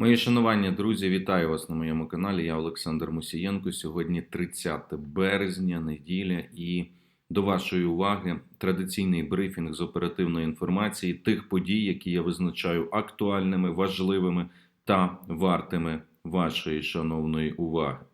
Мої шанування, друзі, вітаю вас на моєму каналі. Я Олександр Мусієнко. Сьогодні 30 березня, неділя, і до вашої уваги традиційний брифінг з оперативної інформації тих подій, які я визначаю актуальними, важливими та вартими вашої шановної уваги.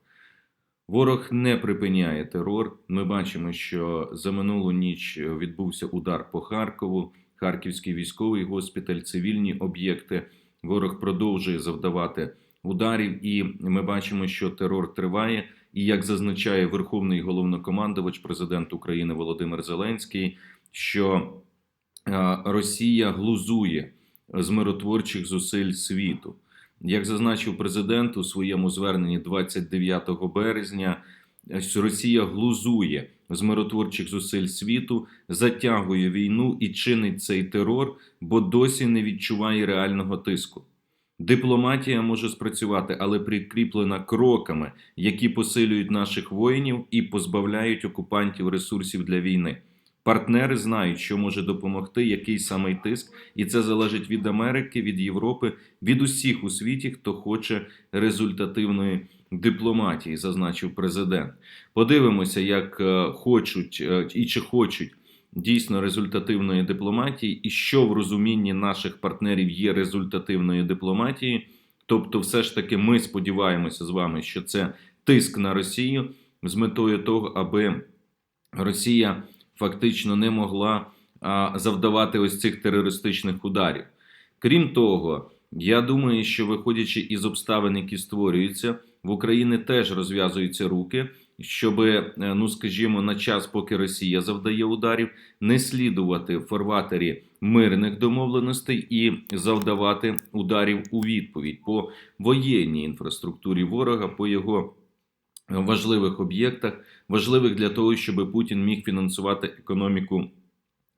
Ворог не припиняє терор. Ми бачимо, що за минулу ніч відбувся удар по Харкову, Харківський військовий госпіталь, цивільні об'єкти. Ворог продовжує завдавати ударів, і ми бачимо, що терор триває. І як зазначає Верховний головнокомандувач, президент України Володимир Зеленський, що е, Росія глузує з миротворчих зусиль світу. Як зазначив президент у своєму зверненні 29 березня, що Росія глузує з миротворчих зусиль світу, затягує війну і чинить цей терор, бо досі не відчуває реального тиску. Дипломатія може спрацювати, але прикріплена кроками, які посилюють наших воїнів і позбавляють окупантів ресурсів для війни. Партнери знають, що може допомогти, який саме тиск, і це залежить від Америки, від Європи, від усіх у світі, хто хоче результативної дипломатії, зазначив президент. Подивимося, як е, хочуть е, і чи хочуть дійсно результативної дипломатії, і що в розумінні наших партнерів є результативною дипломатією. Тобто, все ж таки, ми сподіваємося з вами, що це тиск на Росію з метою того, аби Росія фактично не могла завдавати ось цих терористичних ударів. Крім того, я думаю, що виходячи із обставин, які створюються, в Україні теж розв'язуються руки, щоб, ну скажімо, на час, поки Росія завдає ударів, не слідувати в фарватері мирних домовленостей і завдавати ударів у відповідь по воєнній інфраструктурі ворога, по його важливих об'єктах, важливих для того, щоб Путін міг фінансувати економіку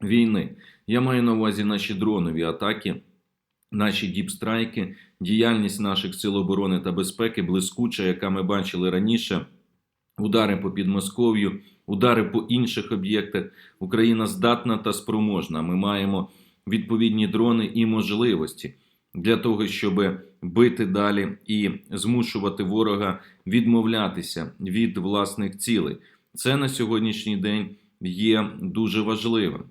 війни. Я маю на увазі наші дронові атаки. Наші діпстрайки, діяльність наших сил оборони та безпеки блискуча, яка ми бачили раніше, удари по Підмосков'ю, удари по інших об'єктах. Україна здатна та спроможна. Ми маємо відповідні дрони і можливості для того, щоб бити далі і змушувати ворога відмовлятися від власних цілей. Це на сьогоднішній день є дуже важливим.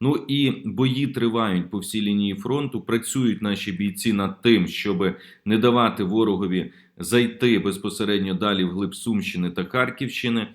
Ну і бої тривають по всій лінії фронту. Працюють наші бійці над тим, щоб не давати ворогові зайти безпосередньо далі в глиб Сумщини та Харківщини.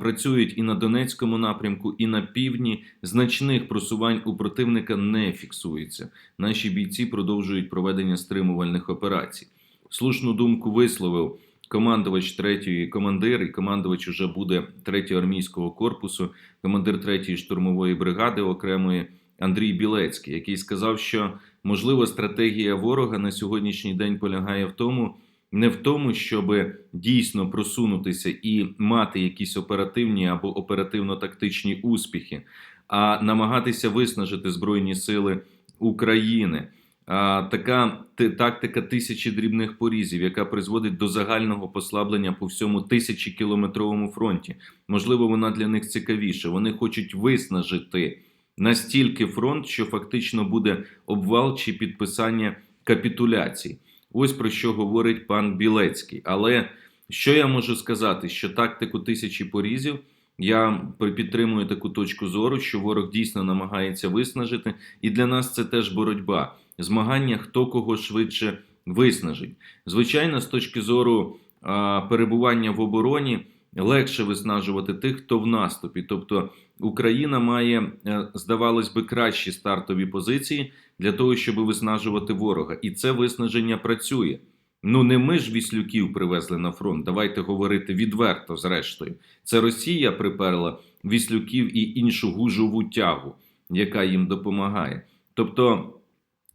Працюють і на Донецькому напрямку, і на півдні. Значних просувань у противника не фіксується. Наші бійці продовжують проведення стримувальних операцій. Слушну думку висловив командувач третьої командир, і командувач уже буде третього армійського корпусу, командир третьої штурмової бригади окремої Андрій Білецький, який сказав, що можливо стратегія ворога на сьогоднішній день полягає в тому, не в тому, щоб дійсно просунутися і мати якісь оперативні або оперативно-тактичні успіхи, а намагатися виснажити збройні сили України. Така тактика тисячі дрібних порізів, яка призводить до загального послаблення по всьому тисячі-кілометровому фронті. Можливо, вона для них цікавіша. Вони хочуть виснажити настільки фронт, що фактично буде обвал чи підписання капітуляцій. Ось про що говорить пан Білецький. Але що я можу сказати? Що тактику тисячі порізів. Я підтримую таку точку зору, що ворог дійсно намагається виснажити, і для нас це теж боротьба змагання, хто кого швидше виснажить. Звичайно, з точки зору а, перебування в обороні легше виснажувати тих, хто в наступі. Тобто Україна має, е, здавалось би, кращі стартові позиції для того, щоб виснажувати ворога, і це виснаження працює. Ну, не ми ж віслюків привезли на фронт. Давайте говорити відверто, зрештою. Це Росія приперла віслюків і іншу гужову тягу, яка їм допомагає. Тобто.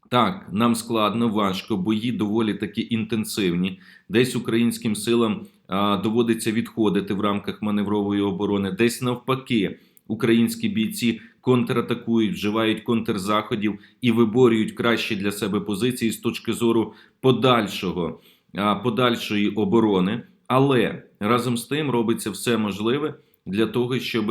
Так, нам складно, важко, бої доволі таки інтенсивні. Десь українським силам а, доводиться відходити в рамках маневрової оборони, десь навпаки, українські бійці контратакують, вживають контрзаходів і виборюють кращі для себе позиції з точки зору подальшого, подальшої оборони. Але разом з тим робиться все можливе для того, щоб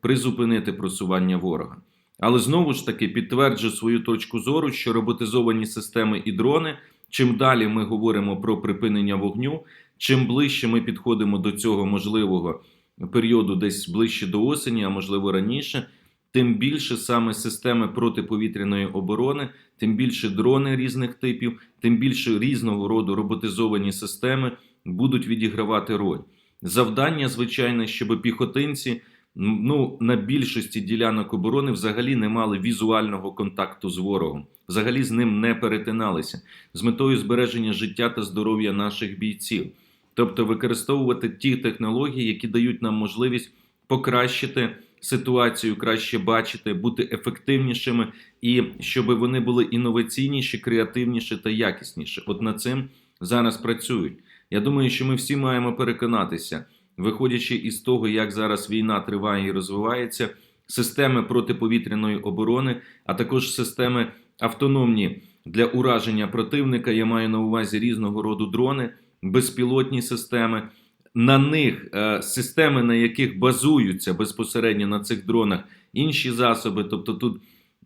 призупинити просування ворога. Але знову ж таки підтверджую свою точку зору, що роботизовані системи і дрони чим далі ми говоримо про припинення вогню, чим ближче ми підходимо до цього можливого періоду, десь ближче до осені, а можливо раніше, тим більше саме системи протиповітряної оборони, тим більше дрони різних типів, тим більше різного роду роботизовані системи будуть відігравати роль. Завдання, звичайно, щоб піхотинці ну, на більшості ділянок оборони взагалі не мали візуального контакту з ворогом, взагалі з ним не перетиналися з метою збереження життя та здоров'я наших бійців, тобто використовувати ті технології, які дають нам можливість покращити ситуацію, краще бачити, бути ефективнішими, і щоб вони були інноваційніші, креативніші та якісніші. От над цим зараз працюють. Я думаю, що ми всі маємо переконатися, виходячи із того, як зараз війна триває і розвивається, системи протиповітряної оборони, а також системи автономні для ураження противника. Я маю на увазі різного роду дрони, безпілотні системи. На них е, системи, на яких базуються безпосередньо на цих дронах інші засоби. Тобто, тут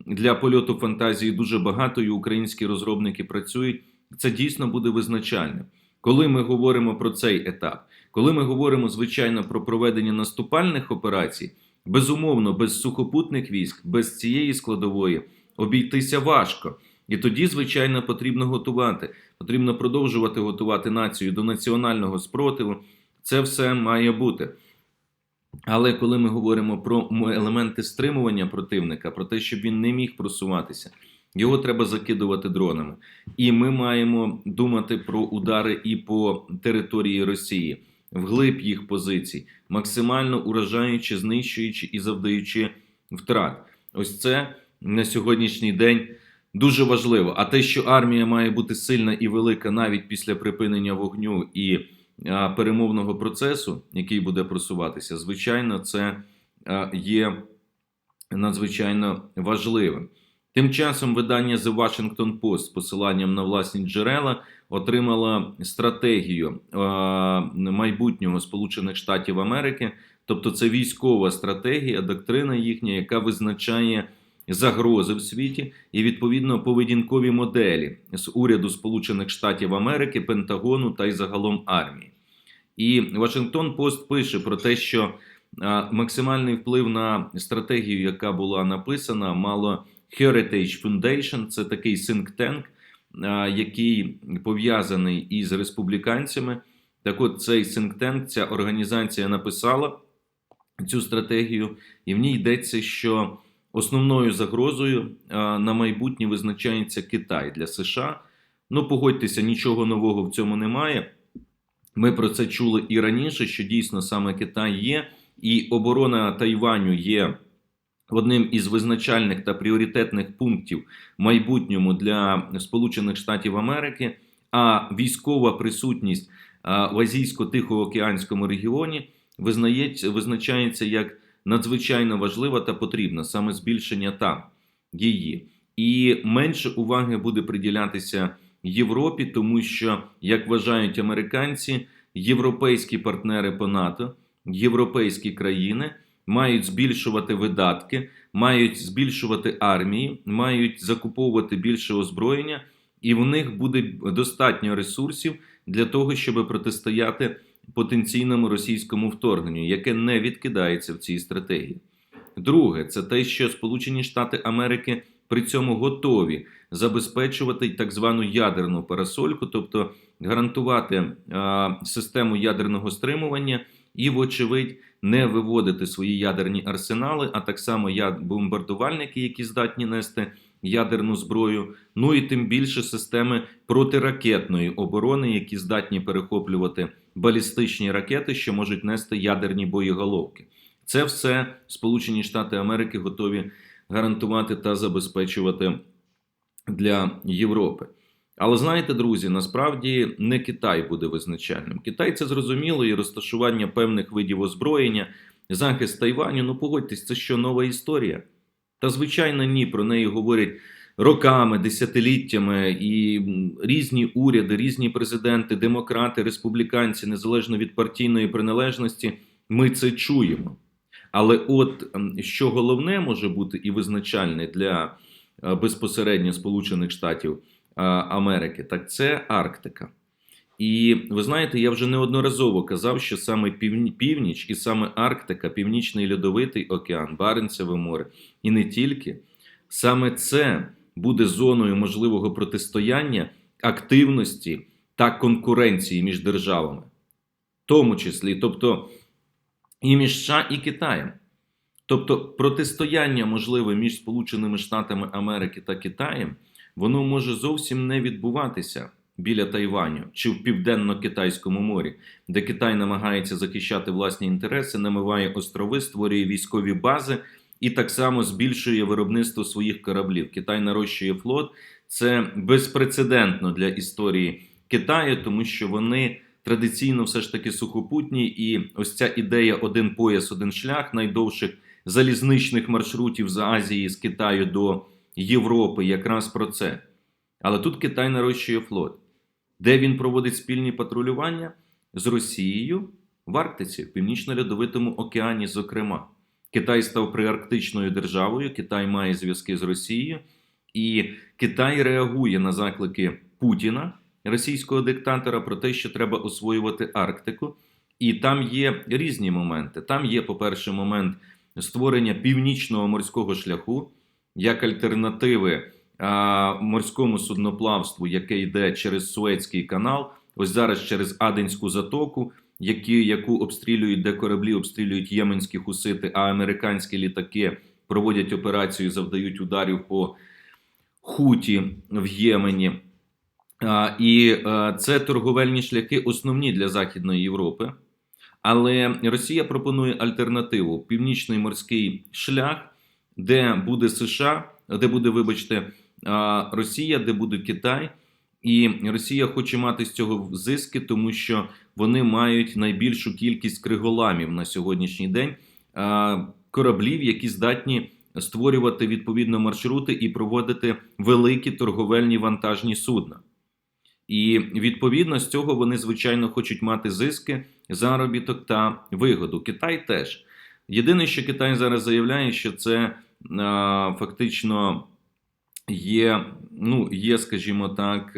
для польоту фантазії дуже багато і українські розробники працюють. Це дійсно буде визначальним. Коли ми говоримо про цей етап, коли ми говоримо звичайно про проведення наступальних операцій, безумовно, без сухопутних військ, без цієї складової обійтися важко. І тоді, звичайно, потрібно готувати. Потрібно продовжувати готувати націю до національного спротиву. Це все має бути. Але коли ми говоримо про елементи стримування противника, про те, щоб він не міг просуватися, його треба закидувати дронами. І ми маємо думати про удари і по території Росії, вглиб їх позицій, максимально уражаючи, знищуючи і завдаючи втрат. Ось це на сьогоднішній день дуже важливо. А те, що армія має бути сильна і велика навіть після припинення вогню і перемовного процесу, який буде просуватися, звичайно, це є надзвичайно важливим. Тим часом видання The Washington Post з посиланням на власні джерела отримала стратегію майбутнього Сполучених Штатів Америки, тобто це військова стратегія, доктрина їхня, яка визначає загрози в світі і відповідно поведінкові моделі з уряду Сполучених Штатів Америки, Пентагону та й загалом армії. І Вашингтон Пост пише про те, що е, максимальний вплив на стратегію, яка була написана, мало. Heritage Foundation – це такий think tank, який пов'язаний із республіканцями. Так от цей think tank, ця організація написала цю стратегію, і в ній йдеться, що основною загрозою на майбутнє визначається Китай для США. Ну, погодьтеся, нічого нового в цьому немає. Ми про це чули і раніше, що дійсно саме Китай є, і оборона Тайваню є одним із визначальних та пріоритетних пунктів майбутньому для Сполучених Штатів Америки, а військова присутність в Азійсько-Тихоокеанському регіоні визнається, визначається як надзвичайно важлива та потрібна саме збільшення там її. І менше уваги буде приділятися Європі, тому що, як вважають американці, європейські партнери по НАТО, європейські країни мають збільшувати видатки, мають збільшувати армії, мають закуповувати більше озброєння, і в них буде достатньо ресурсів для того, щоб протистояти потенційному російському вторгненню, яке не відкидається в цій стратегії. Друге, це те, що Сполучені Штати Америки при цьому готові забезпечувати так звану ядерну парасольку, тобто гарантувати а, систему ядерного стримування і, вочевидь, не виводити свої ядерні арсенали, а так само бомбардувальники, які здатні нести ядерну зброю. Ну і тим більше системи протиракетної оборони, які здатні перехоплювати балістичні ракети, що можуть нести ядерні боєголовки. Це все Сполучені Штати Америки готові гарантувати та забезпечувати для Європи. Але знаєте, друзі, насправді не Китай буде визначальним. Китай це зрозуміло і розташування певних видів озброєння, захист Тайваню. Ну погодьтесь, це що нова історія? Та звичайно, ні. Про неї говорять роками, десятиліттями, і різні уряди, різні президенти, демократи, республіканці, незалежно від партійної приналежності, ми це чуємо. Але от що головне може бути і визначальне для безпосередньо Сполучених Штатів. Америки, так це Арктика. І ви знаєте, я вже неодноразово казав, що саме північ і саме Арктика, Північний Льодовитий океан, Баренцеве море і не тільки, саме це буде зоною можливого протистояння активності та конкуренції між державами, в тому числі, тобто і між США і Китаєм. Тобто протистояння можливе між Сполученими Штатами Америки та Китаєм, воно може зовсім не відбуватися біля Тайваню чи в південно-китайському морі, де Китай намагається захищати власні інтереси, намиває острови, створює військові бази і так само збільшує виробництво своїх кораблів. Китай нарощує флот. Це безпрецедентно для історії Китаю, тому що вони традиційно все ж таки сухопутні, і ось ця ідея один пояс, один шлях найдовших залізничних маршрутів з Азії з Китаю до Європи, якраз про це. Але тут Китай нарощує флот, де він проводить спільні патрулювання з Росією в Арктиці, в Північно-Льодовитому океані, зокрема. Китай став приарктичною державою, Китай має зв'язки з Росією, і Китай реагує на заклики Путіна, російського диктатора, про те, що треба освоювати Арктику. І там є різні моменти. Там є, по-перше, момент створення північного морського шляху як альтернативи а, морському судноплавству, яке йде через Суецький канал, ось зараз через Аденську затоку, які, яку обстрілюють, де кораблі обстрілюють єменські хусити, а американські літаки проводять операцію, завдають ударів по Хуті в Ємені. І це торговельні шляхи основні для Західної Європи. Але Росія пропонує альтернативу: північний морський шлях, де буде США, де буде, вибачте, Росія, де буде Китай. І Росія хоче мати з цього зиски, тому що вони мають найбільшу кількість криголамів на сьогоднішній день кораблів, які здатні створювати відповідно маршрути і проводити великі торговельні вантажні судна. І відповідно з цього вони звичайно хочуть мати зиски, заробіток та вигоду. Китай теж. Єдине, що Китай зараз заявляє, що це а, фактично є, ну, є, скажімо так,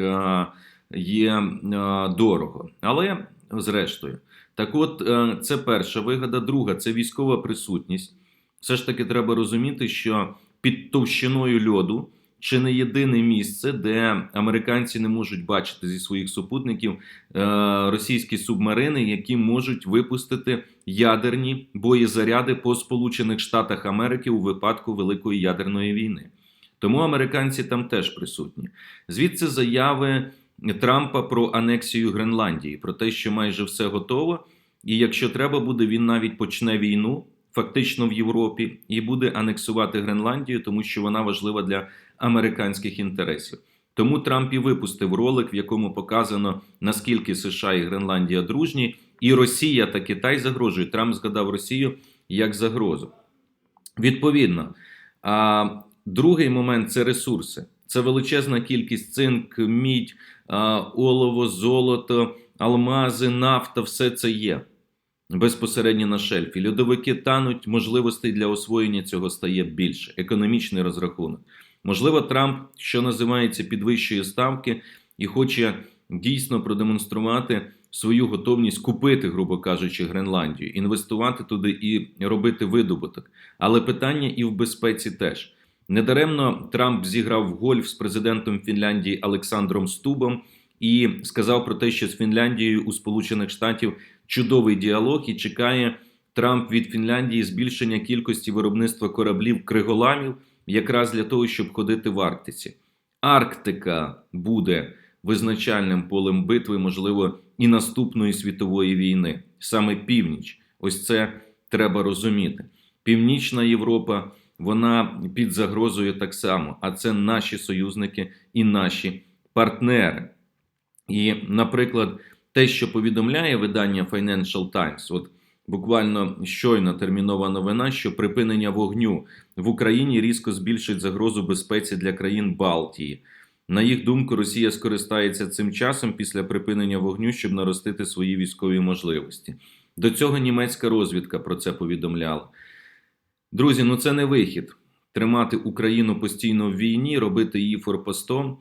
є а, дорого. Але зрештою, так от е, це перша вигода. Друга це військова присутність. Все ж таки треба розуміти, що під товщиною льоду чи не єдине місце, де американці не можуть бачити зі своїх супутників е, російські субмарини, які можуть випустити ядерні боєзаряди по Сполучених Штатах Америки у випадку Великої ядерної війни. Тому американці там теж присутні. Звідси заяви Трампа про анексію Гренландії, про те, що майже все готово, і якщо треба буде, він навіть почне війну. Фактично в Європі і буде анексувати Гренландію, тому що вона важлива для американських інтересів. Тому Трамп і випустив ролик, в якому показано наскільки США і Гренландія дружні, і Росія та Китай загрожують. Трамп згадав Росію як загрозу. Відповідно, а, другий момент це ресурси. Це величезна кількість цинк, мідь, олово, золото, алмази, нафта все це є безпосередньо на шельфі. Льодовики тануть, можливостей для освоєння цього стає більше. Економічний розрахунок. Можливо, Трамп, що називається, підвищує ставки і хоче дійсно продемонструвати свою готовність купити, грубо кажучи, Гренландію, інвестувати туди і робити видобуток. Але питання і в безпеці теж. Недаремно Трамп зіграв гольф з президентом Фінляндії Олександром Стубом і сказав про те, що з Фінляндією у Сполучених Штатів чудовий діалог і чекає Трамп від Фінляндії збільшення кількості виробництва кораблів криголамів, якраз для того, щоб ходити в Арктиці. Арктика буде визначальним полем битви, можливо, і наступної світової війни, саме північ. Ось це треба розуміти. Північна Європа вона під загрозою так само, а це наші союзники і наші партнери. І, наприклад, те, що повідомляє видання Financial Times, от буквально щойно термінова новина, що припинення вогню в Україні різко збільшить загрозу безпеці для країн Балтії. На їх думку, Росія скористається цим часом після припинення вогню, щоб наростити свої військові можливості. До цього німецька розвідка про це повідомляла. Друзі, ну це не вихід. Тримати Україну постійно в війні, робити її форпостом.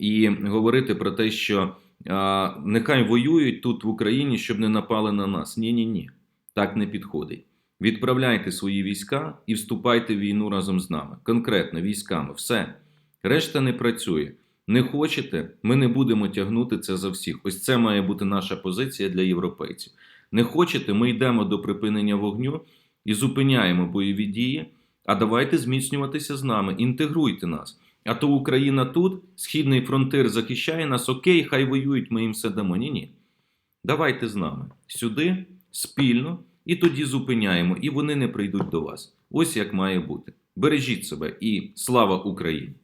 і говорити про те, що а, нехай воюють тут в Україні, щоб не напали на нас. Ні, ні, ні. Так не підходить. Відправляйте свої війська і вступайте в війну разом з нами. Конкретно військами. Все. Решта не працює. Не хочете, ми не будемо тягнути це за всіх. Ось це має бути наша позиція для європейців. Не хочете, ми йдемо до припинення вогню і зупиняємо бойові дії. А давайте зміцнюватися з нами, інтегруйте нас. А то Україна тут, східний фронтир захищає нас, окей, хай воюють, ми їм все дамо. Ні, ні. Давайте з нами сюди, спільно, і тоді зупиняємо, і вони не прийдуть до вас. Ось як має бути. Бережіть себе і слава Україні!